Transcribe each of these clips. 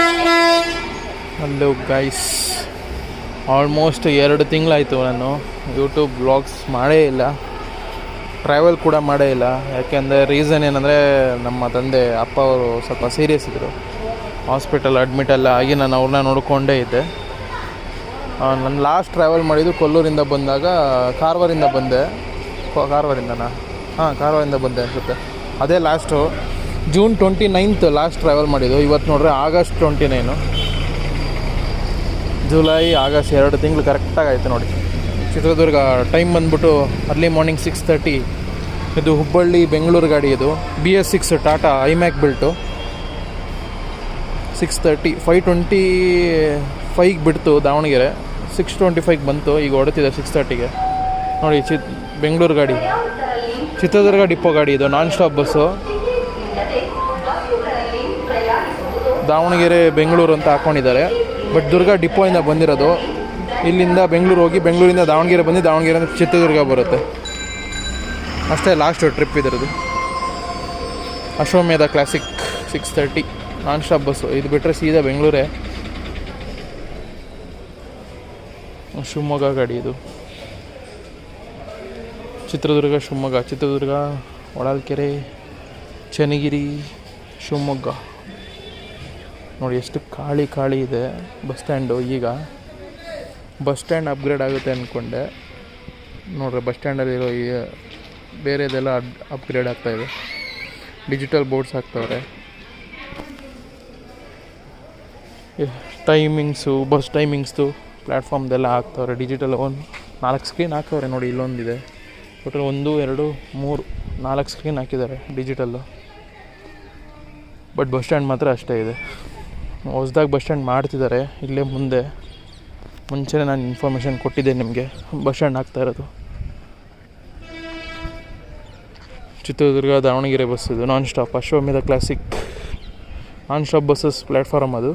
Hello guys almost ಎರಡು ತಿಂಗಳಾಯಿತು ನಾನು YouTube blogs ಮಾಡೇ ಇಲ್ಲ. ಟ್ರಾವೆಲ್ ಕೂಡ ಮಾಡೇ ಇಲ್ಲ. ಯಾಕೆಂದರೆ ರೀಸನ್ ಏನಂದರೆ ನಮ್ಮ ತಂದೆ, ಅಪ್ಪ ಅವರು ಸ್ವಲ್ಪ ಸೀರಿಯಸ್ ಇದ್ದರು ಹಾಸ್ಪಿಟಲ್ ಅಡ್ಮಿಟ್ ಎಲ್ಲ ಆಗಿ ನಾನು ಅವ್ರನ್ನ ನೋಡಿಕೊಂಡೇ ಇದ್ದೆ. ನಾನು ಲಾಸ್ಟ್ ಟ್ರಾವೆಲ್ ಮಾಡಿದ್ದು ಕೊಲ್ಲೂರಿಂದ ಬಂದಾಗ ಕಾರವಾರಿಂದ ಬಂದೆ. ಕಾರವಾರಿಂದನಾ ಹಾಂ ಕಾರವಾರಿಂದ ಬಂದೆ ಅನ್ಸುತ್ತೆ. ಅದೇ last June twenty ninth last travel ಮಾಡಿದ್ದು. ಇವತ್ತು ನೋಡ್ರೆ August twenty nine. July, August ಎರಡು ತಿಂಗಳು ಕರೆಕ್ಟಾಗಿ ಆಯಿತು ನೋಡಿ. ಚಿತ್ರದುರ್ಗ ಟೈಮ್ ಬಂದ್ಬಿಟ್ಟು ಅರ್ಲಿ ಮಾರ್ನಿಂಗ್ ಸಿಕ್ಸ್ ತರ್ಟಿ ಇದು ಹುಬ್ಬಳ್ಳಿ, ಬೆಂಗಳೂರು ಗಾಡಿ ಇದು. B S six Tata ಐಮ್ಯಾಕ್ built six thirty five twenty ಫೈಗೆ ಬಿಡ್ತು ದಾವಣಗೆರೆ. ಸಿಕ್ಸ್ ಟ್ವೆಂಟಿ ಫೈವ್ಗೆ ಬಂತು, ಈಗ ಹೊಡ್ತಿದೆ ಸಿಕ್ಸ್ ತರ್ಟಿಗೆ ನೋಡಿ, ಚಿತ್ ಬೆಂಗಳೂರು ಗಾಡಿ. ಚಿತ್ರದುರ್ಗ ಡಿಪೋ ಗಾಡಿ ಇದು non stop bus Davanagere, Bengaluru ಅಂತ ಹಾಕ್ಕೊಂಡಿದ್ದಾರೆ ಬಟ್ ದುರ್ಗ ಡಿಪೋಯಿಂದ ಬಂದಿರೋದು. ಇಲ್ಲಿಂದ ಬೆಂಗಳೂರು ಹೋಗಿ ಬೆಂಗಳೂರಿಂದ ದಾವಣಗೆರೆ ಬಂದು ದಾವಣಗೆರೆಯಿಂದ ಚಿತ್ರದುರ್ಗ ಬರುತ್ತೆ. ಅಷ್ಟೇ last trip ಇದರದು Ashwamedha classic six thirty non stop bus ಇದು ಬಿಟ್ಟರೆ ಸೀದಾ ಬೆಂಗಳೂರೇ. ಶಿವಮೊಗ್ಗ ಗಾಡಿ ಇದು. ಚಿತ್ರದುರ್ಗ, ಶಿವಮೊಗ್ಗ. ಚಿತ್ರದುರ್ಗ, ಹೊಳಲ್ಕೆರೆ, ಚನ್ನಗಿರಿ, ಶಿವಮೊಗ್ಗ. ನೋಡಿ ಎಷ್ಟು ಖಾಲಿ ಖಾಲಿ ಇದೆ ಬಸ್ ಸ್ಟ್ಯಾಂಡು ಈಗ. ಬಸ್ ಸ್ಟ್ಯಾಂಡ್ ಅಪ್ಗ್ರೇಡ್ ಆಗುತ್ತೆ ಅಂದ್ಕೊಂಡೆ ನೋಡ್ರಿ ಬಸ್ ಸ್ಟ್ಯಾಂಡಲ್ಲಿರೋ ಈ ಬೇರೆದೆಲ್ಲ ಅಪ್ ಅಪ್ಗ್ರೇಡ್ ಆಗ್ತಾಯಿದೆ ಡಿಜಿಟಲ್ ಬೋರ್ಡ್ಸ್ ಹಾಕ್ತವ್ರೆ. ಟೈಮಿಂಗ್ಸು ಬಸ್ ಟೈಮಿಂಗ್ಸು ಪ್ಲ್ಯಾಟ್ಫಾರ್ಮ್ದೆಲ್ಲ ಹಾಕ್ತವ್ರೆ. ಡಿಜಿಟಲ್ ಒಂದು ನಾಲ್ಕು ಸ್ಕ್ರೀನ್ ಹಾಕವ್ರೆ ನೋಡಿ ಇಲ್ಲೊಂದಿದೆ. ಟೋಟಲ್ ಒಂದು, ಎರಡು, ಮೂರು, ನಾಲ್ಕು ಸ್ಕ್ರೀನ್ ಹಾಕಿದ್ದಾರೆ ಡಿಜಿಟಲ್ಲು ಬಟ್ ಬಸ್ ಸ್ಟ್ಯಾಂಡ್ ಮಾತ್ರ ಅಷ್ಟೇ ಇದೆ. ಹೊಸ್ದಾಗಿ ಬಸ್ ಸ್ಟ್ಯಾಂಡ್ ಮಾಡ್ತಿದ್ದಾರೆ ಇಲ್ಲೇ ಮುಂದೆ. ಮುಂಚೆನೇ ನಾನು ಇನ್ಫಾರ್ಮೇಷನ್ ಕೊಟ್ಟಿದ್ದೆ ನಿಮಗೆ. ಬಸ್ ಸ್ಟ್ಯಾಂಡ್ ಆಗ್ತಾ ಇರೋದು. ಚಿತ್ರದುರ್ಗ, ದಾವಣಗೆರೆ ಬಸ್ ಇದು non stop Ashwamedha classic non stop buses platform ಅದು.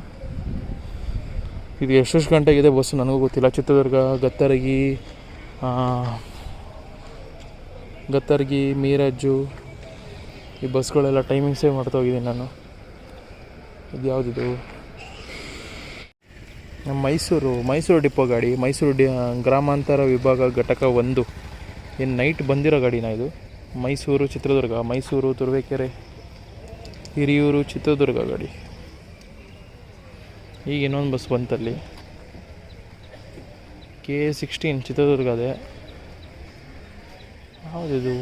ಇದು ಎಷ್ಟೆಷ್ಟು ಗಂಟೆಗಿದೆ ಬಸ್ಸು ನನಗೂ ಗೊತ್ತಿಲ್ಲ. ಚಿತ್ರದುರ್ಗ, ಗತ್ತರಗಿ ಗತ್ತರ್ಗಿ, ಮೀರಜ್ಜು, ಈ ಬಸ್ಗಳೆಲ್ಲ ಟೈಮಿಂಗ್ಸೇ ಮಾಡ್ತಾ ಹೋಗಿದ್ದೀನಿ ನಾನು. ಇದು ಯಾವುದಿದು ನಮ್ಮ ಮೈಸೂರು ಮೈಸೂರು ಡಿಪೋ ಗಾಡಿ, ಮೈಸೂರು ಡಿ, ಗ್ರಾಮಾಂತರ ವಿಭಾಗ ಘಟಕ ಒಂದು. ಏನು ನೈಟ್ ಬಂದಿರೋ ಗಾಡಿನ ಇದು? ಮೈಸೂರು ಚಿತ್ರದುರ್ಗ, ಮೈಸೂರು ತುರುವೇಕೆರೆ, ಹಿರಿಯೂರು ಚಿತ್ರದುರ್ಗ ಗಾಡಿ. ಈಗ ಇನ್ನೊಂದು ಬಸ್ ಬಂತಲ್ಲಿ. ಕೆ ಸಿಕ್ಸ್ಟೀನ್ ಚಿತ್ರದುರ್ಗ ಅದೇ. ಯಾವುದಿದು?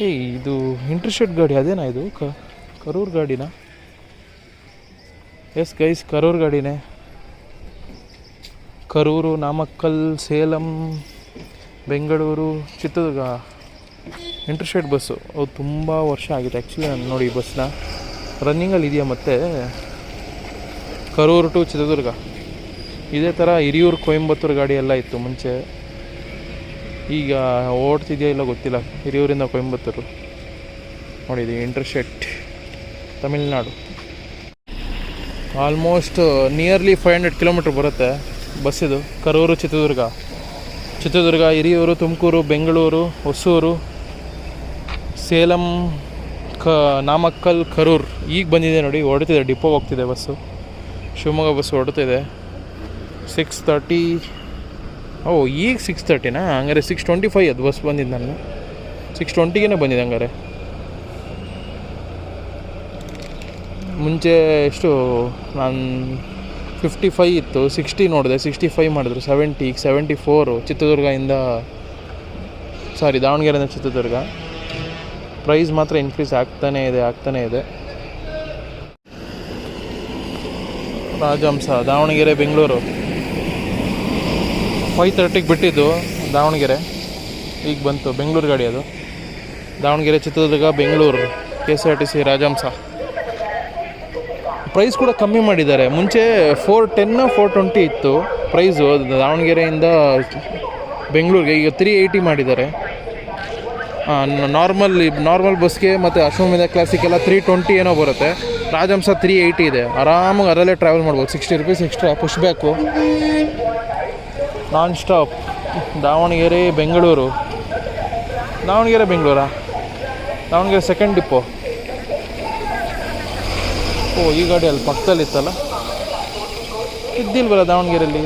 ಏಯ್ ಇದು ಇಂಟ್ರೆಸ್ಟೆಡ್ ಗಾಡಿ ಅದೇನಾ ಇದು? ಕರೂರು ಗಾಡಿನಾ? ಎಸ್ ಗೈಸ್, ಕರೂರು ಗಾಡಿನೇ. ಕರೂರು, ನಾಮಕ್ಕಲ್, ಸೇಲಂ, ಬೆಂಗಳೂರು, ಚಿತ್ರದುರ್ಗ. Interstate bus. ಅದು ತುಂಬ ವರ್ಷ ಆಗಿದೆ ಆ್ಯಕ್ಚುಲಿ ನಾನು ನೋಡಿ ಬಸ್ನ ರನ್ನಿಂಗಲ್ಲಿ ಇದೆಯಾ ಮತ್ತೆ. ಕರೂರು ಟು ಚಿತ್ರದುರ್ಗ. ಇದೇ ಥರ ಹಿರಿಯೂರು, ಕೊಯಂಬತ್ತೂರು ಗಾಡಿ ಎಲ್ಲ ಇತ್ತು ಮುಂಚೆ. ಈಗ ಓಡ್ತಿದೆಯಾ ಇಲ್ಲ ಗೊತ್ತಿಲ್ಲ. ಹಿರಿಯೂರಿಂದ ಕೊಯಂಬತ್ತೂರು. ನೋಡಿ ಇದು Tamil Nadu. Almost nearly five hundred kilometre ಬರುತ್ತೆ. ಬಸ್ ಇದು. ಕರೂರು, ಚಿತ್ರದುರ್ಗ. ಚಿತ್ರದುರ್ಗ, ಹಿರಿಯೂರು, ತುಮಕೂರು, ಬೆಂಗಳೂರು, ಹೊಸೂರು, ಸೇಲಂ, ಕ, ನಾಮಕ್ಕಲ್, ಕರೂರ್. ಈಗ ಬಂದಿದೆ ನೋಡಿ, ಹೊರಡ್ತಿದೆ ಡಿಪೋ ಹೋಗ್ತಿದೆ ಬಸ್ಸು. ಶಿವಮೊಗ್ಗ ಬಸ್ ಹೊರಡ್ತಿದೆ. ಸಿಕ್ಸ್ ತರ್ಟಿ ಓ, ಈಗ ಸಿಕ್ಸ್ ತರ್ಟಿನಾ ಹಂಗಾರೆ ಸಿಕ್ಸ್ ಟ್ವೆಂಟಿ ಫೈವ್ ಅದು ಬಸ್ ಬಂದಿದ್ದು ನಾನು. ಸಿಕ್ಸ್ ಟ್ವೆಂಟಿಗೇನೆ ಬಂದಿದೆ ಹಂಗಾರೆ. ಮುಂಚೆ ಎಷ್ಟು, ನಾನು ಫಿಫ್ಟಿ ಫೈ ಇತ್ತು ಸಿಕ್ಸ್ಟಿ ನೋಡಿದೆ ಸಿಕ್ಸ್ಟಿ ಫೈವ್ ಮಾಡಿದ್ರು ಸೆವೆಂಟಿ ಸೆವೆಂಟಿ ಫೋರು ಚಿತ್ರದುರ್ಗದಿಂದ ಸಾರಿ ದಾವಣಗೆರೆಯಿಂದ ಚಿತ್ರದುರ್ಗ. ಪ್ರೈಸ್ ಮಾತ್ರ ಇನ್ಕ್ರೀಸ್ ಆಗ್ತಾನೇ ಇದೆ ಆಗ್ತಾನೇ ಇದೆ. ರಾಜಹಂಸ, ದಾವಣಗೆರೆ, ಬೆಂಗಳೂರು. ಫೈವ್ ತರ್ಟಿಗೆ ಬಿಟ್ಟಿದ್ದು ದಾವಣಗೆರೆ. ಈಗ ಬಂತು, ಬೆಂಗಳೂರು ಗಾಡಿ ಅದು. Davanagere, Chitradurga, Bengaluru K S R T C Rajahamsa. Price ಕೂಡ ಕಮ್ಮಿ ಮಾಡಿದ್ದಾರೆ. ಮುಂಚೆ ಫೋರ್ ಟೆನ್ ಫೋರ್ ಟ್ವೆಂಟಿ ಇತ್ತು ಪ್ರೈಸು ದಾವಣಗೆರೆಯಿಂದ ಬೆಂಗಳೂರಿಗೆ ಈಗ ತ್ರೀ ಏಯ್ಟಿ ಮಾಡಿದ್ದಾರೆ. ನಾರ್ಮಲ್ ನಾರ್ಮಲ್ ಬಸ್ಗೆ ಮತ್ತು ಅಶ್ವಮೇಧ ಕ್ಲಾಸಿಕ್ ಎಲ್ಲ ತ್ರೀ ಟ್ವೆಂಟಿ ಏನೋ ಬರುತ್ತೆ. ರಾಜಹಂಸ ತ್ರೀ ಏಯ್ಟಿ ಇದೆ. ಆರಾಮಾಗಿ ಅದರಲ್ಲೇ ಟ್ರಾವೆಲ್ ಮಾಡ್ಬೋದು. Sixty rupees extra push back non stop Davanagere, Bengaluru. Davanagere, ಬೆಂಗಳೂರಾ? Davanagere second depot ಓ, ಈ ಗಾಡಿ ಅಲ್ಲಿ ಪಕ್ಕದಲ್ಲಿ ಇತ್ತಲ್ಲ? ಇದ್ದಿಲ್ವಲ್ಲ ದಾವಣಗೆರೆಯಲ್ಲಿ?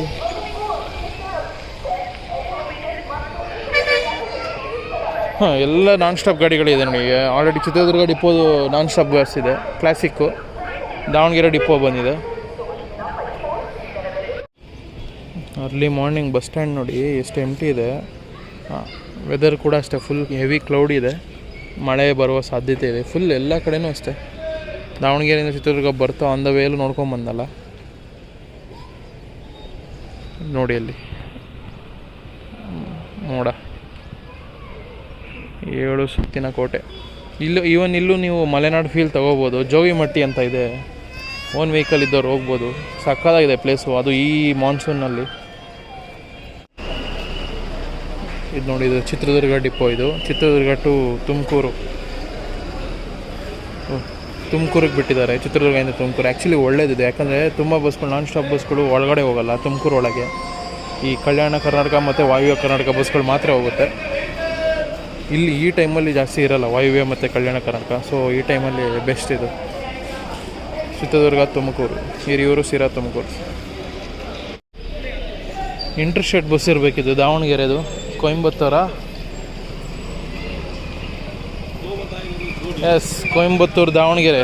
ಹಾಂ, ಎಲ್ಲ ನಾನ್ ಸ್ಟಾಪ್ ಗಾಡಿಗಳಿದೆ ನೋಡಿ. ಆಲ್ರೆಡಿ ಚಿತ್ರದುರ್ಗ ಡಿಪೋದು ನಾನ್ ಸ್ಟಾಪ್ ಬಸ್ ಇದೆ. ಕ್ಲಾಸಿಕ್ಕು ದಾವಣಗೆರೆ ಡಿಪೋ ಬಂದಿದೆ. ಅರ್ಲಿ ಮಾರ್ನಿಂಗ್ ಬಸ್ ಸ್ಟ್ಯಾಂಡ್ ನೋಡಿ, ಎಷ್ಟು ಎಂಟಿ ಇದೆ. ವೆದರ್ ಕೂಡ ಅಷ್ಟೇ ಫುಲ್ ಹೆವಿ ಕ್ಲೌಡ್ ಇದೆ. ಮಳೆ ಬರುವ ಸಾಧ್ಯತೆ ಇದೆ. ಫುಲ್ ಎಲ್ಲ ಕಡೆಯೂ ಅಷ್ಟೇ. ದಾವಣಗೆರೆಯಿಂದ ಚಿತ್ರದುರ್ಗ ಬರ್ತಾ ಆನ್ ವೇಲು ನೋಡ್ಕೊಂಬಂದಲ್ಲ ನೋಡಿ ಅಲ್ಲಿ. ನೋಡ. ಏಳು ಸುತ್ತಿನ ಕೋಟೆ. ಇಲ್ಲೂ ಈವನ್ ಇಲ್ಲೂ ನೀವು ಮಲೆನಾಡು ಫೀಲ್ ತೊಗೋಬೋದು. ಜೋಗಿಮಟ್ಟಿ ಅಂತ ಇದೆ. ಓನ್ ವೆಹಿಕಲ್ ಇದ್ದವ್ರು ಹೋಗ್ಬೋದು. ಸಕ್ಕದಾಗಿದೆ ಪ್ಲೇಸು ಅದು ಈ ಮಾನ್ಸೂನ್ನಲ್ಲಿ ಇದು ನೋಡಿ, ಇದು ಚಿತ್ರದುರ್ಗ ಡಿಪೋ ಇದು. ಚಿತ್ರದುರ್ಗ ಟು ತುಮಕೂರು. ತುಮಕೂರಿಗೆ ಬಿಟ್ಟಿದ್ದಾರೆ, ಚಿತ್ರದುರ್ಗದಿಂದ ತುಮಕೂರು. ಆ್ಯಕ್ಚುಲಿ ಒಳ್ಳೇದಿದೆ, ಯಾಕಂದರೆ ತುಂಬ ಬಸ್ಗಳು ನಾನ್ ಸ್ಟಾಪ್ ಬಸ್ಗಳು ಒಳಗಡೆ ಹೋಗಲ್ಲ, ತುಮಕೂರು ಒಳಗೆ. ಈ ಕಲ್ಯಾಣ ಕರ್ನಾಟಕ ಮತ್ತು ವಾಯುವ್ಯ ಕರ್ನಾಟಕ ಬಸ್ಗಳು ಮಾತ್ರ ಹೋಗುತ್ತೆ. ಇಲ್ಲಿ ಈ ಟೈಮಲ್ಲಿ ಜಾಸ್ತಿ ಇರಲ್ಲ, ವಾಯುವ್ಯ ಮತ್ತು ಕಲ್ಯಾಣ ಕರ್ನಾಟಕ. ಸೊ ಈ ಟೈಮಲ್ಲಿ ಬೆಸ್ಟ್ ಇದು. ಚಿತ್ರದುರ್ಗ, ತುಮಕೂರು. ಹಿರಿಯೂರು ಸಿರಾ ತುಮಕೂರು. ಇಂಟರ್ಸ್ಟೇಟ್ ಬಸ್ ಇರಬೇಕಿದು ದಾವಣಗೆರೆದು. ಕೊಯಂಬತ್ತೂರ ಎಸ್ ಕೊಯಂಬತ್ತೂರು ದಾವಣಗೆರೆ.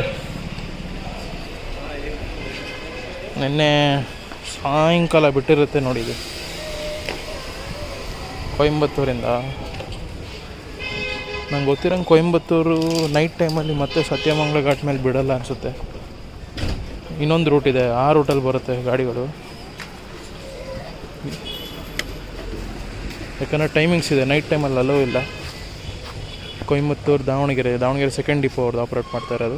ನಿನ್ನೆ ಸಾಯಂಕಾಲ ಬಿಟ್ಟಿರುತ್ತೆ ನೋಡಿ ಇದು. ಕೊಯಂಬತ್ತೂರಿಂದ ನಂಗೆ ಗೊತ್ತಿರಂಗೆ ಕೊಯಂಬತ್ತೂರು ನೈಟ್ ಟೈಮಲ್ಲಿ ಮತ್ತೆ ಸತ್ಯಮಂಗಲ ಘಾಟ್ ಮೇಲೆ ಬಿಡಲ್ಲ ಅನಿಸುತ್ತೆ. ಇನ್ನೊಂದು ರೂಟ್ ಇದೆ, ಆ ರೂಟಲ್ಲಿ ಬರುತ್ತೆ ಗಾಡಿಗಳು. ಯಾಕಂದರೆ ಟೈಮಿಂಗ್ಸ್ ಇದೆ ನೈಟ್ ಟೈಮಲ್ಲಿ ಅಲ್ಲೂ ಇಲ್ಲ. ಕೊಯಂಬತ್ತೂರು ದಾವಣಗೆರೆ ದಾವಣಗೆರೆ ಸೆಕೆಂಡ್ ಡಿಪೋ ಅವ್ರದ್ದು ಆಪ್ರೇಟ್ ಮಾಡ್ತಾ ಇರೋದು.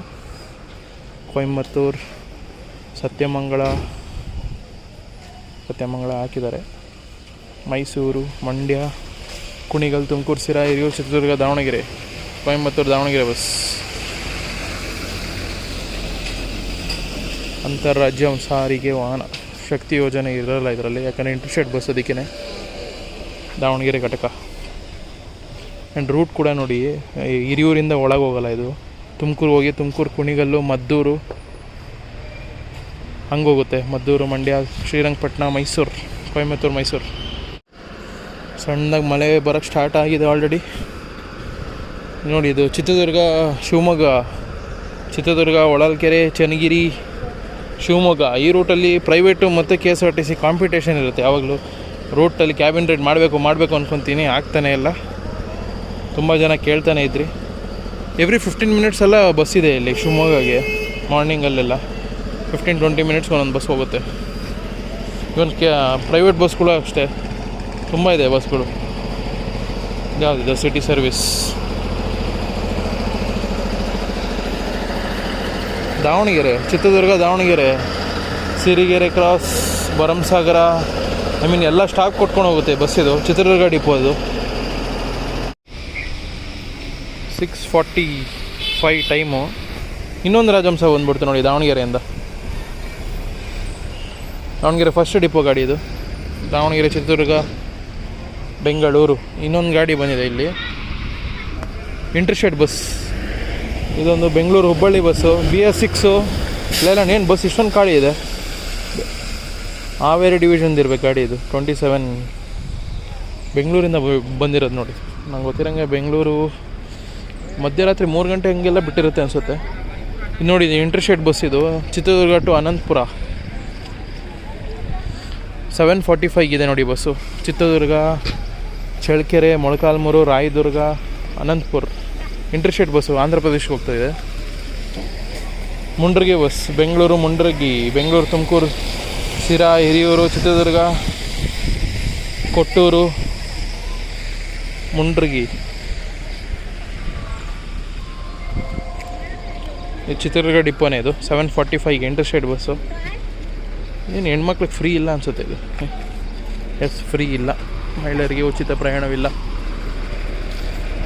ಕೊಯಂಬತ್ತೂರು ಸತ್ಯಮಂಗಳ ಸತ್ಯಮಂಗಳ ಹಾಕಿದ್ದಾರೆ. ಮೈಸೂರು, ಮಂಡ್ಯ, ಕುಣಿಗಲ್, ತುಮಕೂರು ಸಿರಾ ಹಿರಿಯೂರು, ಚಿತ್ರದುರ್ಗ, ದಾವಣಗೆರೆ. ಕೊಯಂಬತ್ತೂರು, ದಾವಣಗೆರೆ ಬಸ್. ಅಂತಾರಾಜ್ಯ ಸಾರಿಗೆ ವಾಹನ ಶಕ್ತಿ ಯೋಜನೆ ಇರಲ್ಲ ಇದರಲ್ಲಿ, ಯಾಕಂದರೆ ಇಂಟರ್ಸ್ಟೇಟ್ ಬಸ್ ಅದಕ್ಕೇ ದಾವಣಗೆರೆ ಘಟಕ. ಆ್ಯಂಡ್ ರೂಟ್ ಕೂಡ ನೋಡಿ ಹಿರಿಯೂರಿಂದ ಒಳಗೆ ಹೋಗಲ್ಲ ಇದು. ತುಮಕೂರು ಹೋಗಿ ತುಮಕೂರು, ಕುಣಿಗಲ್ಲು, ಮದ್ದೂರು ಹಂಗೆ ಹೋಗುತ್ತೆ ಮದ್ದೂರು, ಮಂಡ್ಯ, ಶ್ರೀರಂಗಪಟ್ಟಣ, ಮೈಸೂರು ಕೊಯಮತ್ತೂರು ಮೈಸೂರು. ಸಣ್ಣದಾಗಿ ಮಳೆ ಬರೋಕ್ಕೆ ಸ್ಟಾರ್ಟ್ ಆಗಿದೆ ಆಲ್ರೆಡಿ ನೋಡಿ, ಇದು ಚಿತ್ರದುರ್ಗ, ಶಿವಮೊಗ್ಗ. ಚಿತ್ರದುರ್ಗ, ಹೊಳಲ್ಕೆರೆ, ಚನ್ನಗಿರಿ, ಶಿವಮೊಗ್ಗ. ಈ ರೂಟಲ್ಲಿ ಪ್ರೈವೇಟು ಮತ್ತು K S R T C competition ಇರುತ್ತೆ. ಯಾವಾಗಲೂ ರೂಟಲ್ಲಿ ಕ್ಯಾಬಿನ್ ರೈಡ್ ಮಾಡಬೇಕು ಮಾಡಬೇಕು ಅಂದ್ಕೊತೀನಿ ಆಗ್ತಾನೆ ಇಲ್ಲ. ತುಂಬ ಜನ ಕೇಳ್ತಾನೆ ಇದ್ರಿ. ಎವ್ರಿ ಫಿಫ್ಟೀನ್ ಮಿನಿಟ್ಸ್ ಎಲ್ಲ ಬಸ್ ಇದೆ ಇಲ್ಲಿ, ಶಿವಮೊಗ್ಗಗೆ ಮಾರ್ನಿಂಗಲ್ಲೆಲ್ಲ ಫಿಫ್ಟೀನ್ ಟ್ವೆಂಟಿ ಮಿನಿಟ್ಸ್ ಒಂದೊಂದು ಬಸ್ ಹೋಗುತ್ತೆ. ಇವನ್ ಕೆ ಪ್ರೈವೇಟ್ ಬಸ್ಗಳು ಅಷ್ಟೇ. ತುಂಬ ಇದೆ ಬಸ್ಗಳು ಯಾವುದಿದೆ city service Davanagere, Chitradurga, Davanagere. Sirigere cross Bharamasagara I mean ಎಲ್ಲ ಸ್ಟಾಪ್ ಕೊಟ್ಕೊಂಡು ಹೋಗುತ್ತೆ ಬಸ್ ಇದು, ಚಿತ್ರದುರ್ಗ ಡಿಪೋ ಅದು. ಸಿಕ್ಸ್ ಫಾರ್ಟಿ ಫೈ ಟೈಮು ಇನ್ನೊಂದು ರಾಜಹಂಸ ಬಂದ್ಬಿಡ್ತು ನೋಡಿ, ದಾವಣಗೆರೆಯಿಂದ. ದಾವಣಗೆರೆ ಫಸ್ಟ್ ಡಿಪೋ ಗಾಡಿ ಇದು. ದಾವಣಗೆರೆ, ಚಿತ್ರದುರ್ಗ, ಬೆಂಗಳೂರು. ಇನ್ನೊಂದು ಗಾಡಿ ಬಂದಿದೆ ಇಲ್ಲಿ. ಇಂಟರ್ಸ್ಟೇಟ್ ಬಸ್ ಇದೊಂದು Bengaluru Hubballi bus B S six Leyland ಏನು ಬಸ್ ಇಷ್ಟೊಂದು ಗಾಡಿ ಇದೆ. ಹಾವೇರಿ ಡಿವಿಷನ್ದು ಇರಬೇಕು ಗಾಡಿ ಇದು ಟ್ವೆಂಟಿ ಸೆವೆನ್ ಬೆಂಗಳೂರಿಂದ ಬಂದಿರೋದು ನೋಡಿ. ನಂಗೆ ಗೊತ್ತಿರಂಗೆ ಬೆಂಗಳೂರು ಮಧ್ಯರಾತ್ರಿ ಮೂರು ಗಂಟೆ ಹಂಗೆಲ್ಲ ಬಿಟ್ಟಿರುತ್ತೆ ಅನಿಸುತ್ತೆ. ನೋಡಿ, ಇದು ಶೇಟ್ ಬಸ್ ಇದು. Chitradurga to Anantapur. Seven forty five ಇದೆ ನೋಡಿ bus Chitradurga, Challakere, Molakalmuru, Rayadurga, Anantapur. Interstate bus Andhra ಪ್ರದೇಶಕ್ಕೆ ಹೋಗ್ತಾಯಿದೆ ಮುಂಡ್ರಗಿ ಬಸ್ ಬೆಂಗಳೂರು ಮುಂಡ್ರಗಿ, ಬೆಂಗಳೂರು ತುಮಕೂರು ಸಿರಾ ಹಿರಿಯೂರು, ಚಿತ್ರದುರ್ಗ, ಕೊಟ್ಟೂರು, ಮುಂಡ್ರಗಿ. ಚಿತ್ರದುರ್ಗ ಡಿಪ್ಪೋನೇ ಇದು. ಸೆವೆನ್ ಫಾರ್ಟಿ ಫೈವ್ಗೆ ಇಂಟರ್ಸ್ಟೇಟ್ ಬಸ್ಸು ಏನು ಹೆಣ್ಮಕ್ಳಿಗೆ ಫ್ರೀ ಇಲ್ಲ ಅನಿಸುತ್ತೆ ಇದು. ಎಸ್ ಫ್ರೀ ಇಲ್ಲ. ಮಹಿಳೆಯರಿಗೆ ಉಚಿತ ಪ್ರಯಾಣವಿಲ್ಲ.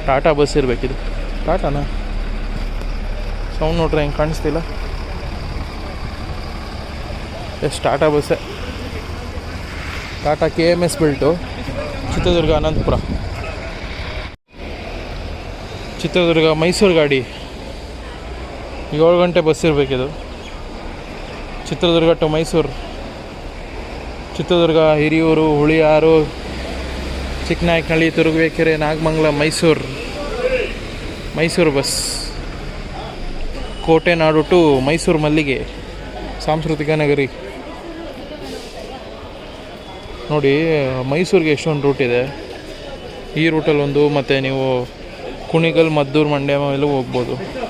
ಟಾಟಾ ಬಸ್ ಇರಬೇಕಿದು ಟಾಟಾನಾ ಸೌಂಡ್ ನೋಡ್ರೆ, ಹೆಂಗೆ ಕಾಣಿಸ್ತಿಲ್ಲ? Yes Tata ಬಸ್ಸೇ Tata K M S built Chitradurga Anantapur. Chitradurga Mysuru ಗಾಡಿ. ಏಳು ಗಂಟೆ ಬಸ್ ಇರಬೇಕಿದು. ಚಿತ್ರದುರ್ಗ ಟು ಮೈಸೂರು. ಚಿತ್ರದುರ್ಗ, ಹಿರಿಯೂರು, ಹುಳಿಯಾರು, ಚಿಕ್ಕನಾಯಕನಹಳ್ಳಿ ತುರುವೇಕೆರೆ ನಾಗಮಂಗಲ, ಮೈಸೂರು. ಮೈಸೂರು ಬಸ್ ಕೋಟೆನಾಡು ಟು ಮೈಸೂರು ಮಲ್ಲಿಗೆ. ಸಾಂಸ್ಕೃತಿಕ ನಗರಿ. ನೋಡಿ, ಮೈಸೂರಿಗೆ ಎಷ್ಟೊಂದು ರೂಟ್ ಇದೆ. ಈ ರೂಟಲ್ಲಿ ಒಂದು ಮತ್ತು ನೀವು ಕುಣಿಗಲ್, ಮದ್ದೂರು, ಮಂಡ್ಯ ಹೋಗ್ಬೋದು.